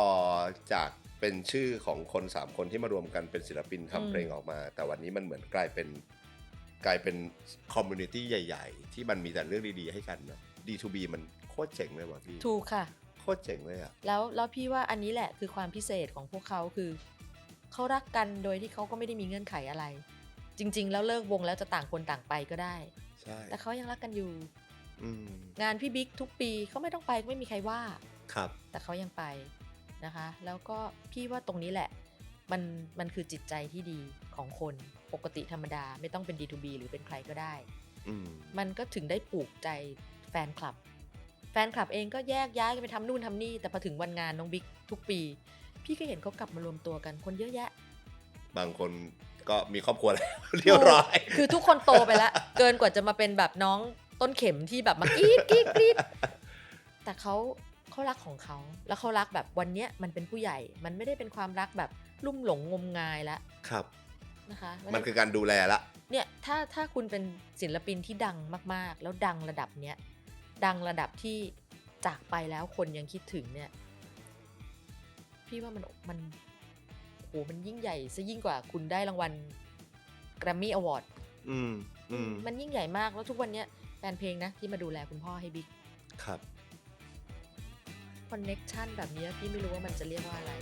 อจากเป็นชื่อของคนสามคนที่มารวมกันเป็นศิลปินอืมทำเพลงออกมา แต่วันนี้มันเหมือนกลายเป็นกลายเป็นคอมมูนิตี้ใหญ่ ๆ ที่มันมีแต่เรื่องดีๆให้กันนะ D2B มันโคตรเจ๋งเลยว่ะพี่ถูกค่ะ โคตรเจ๋งเลยอะแล้วแล้วพี่ว่าอันนี้แหละคือความพิเศษของพวกเขาคือเขารักกันโดยที่เขาก็ไม่ได้มีเงื่อนไขอะไร จริง ๆ แล้วเลิกวงแล้วจะต่างคนต่างไปก็ได้ ใช่แต่เขายังรักกันอยู่อืมงานพี่บิ๊กทุกปีเขาไม่ต้องไปไม่มีใครว่า ครับ แต่เขายังไป นะคะ แล้วก็พี่ว่าตรงนี้แหละมันมันคือจิตใจที่ดีของคนปกติธรรมดาไม่ต้องเป็น D2B หรือเป็นใครก็ได้อืมมันก็ถึงได้ปลูกใจแฟนคลับ แฟนคลับเองก็แยกย้ายกันไปทำนู่นทำนี่ แต่พอถึงวันงานน้องบิ๊กทุกปี พี่ก็เห็นเขากลับมารวมตัวกันคนเยอะแยะ บางคนก็มีครอบครัวแล้วเรียบร้อย คือทุกคนโตไปแล้ว เกินกว่าจะมาเป็นแบบน้องต้นเข็มที่แบบมากรีดกรีดกรีดแต่เขา เขารักของเขา แล้วเขารักแบบวันเนี้ยมันเป็นผู้ใหญ่ มันไม่ได้เป็นความรักแบบลุ่มหลงงมงายแล้วครับนะคะมันคือการดูแลละเนี่ยถ้าถ้าคุณเป็นศิลปินที่ดังมากๆ แล้วดังระดับเนี้ยดังระดับที่จากไปแล้วคนยังคิดถึงเนี่ย พี่ว่ามันมันโหมันยิ่งใหญ่ซะยิ่งกว่าคุณได้รางวัล Grammy Award อืมอืมมันยิ่งใหญ่มากแล้วทุกวันเนี้ยแฟนเพลงนะที่มาดูแลคุณพ่อให้บิ๊กครับค อนเน็กชันแบบนี้พี่ไม่รู้ว่ามันจะเรียกว่าอะไร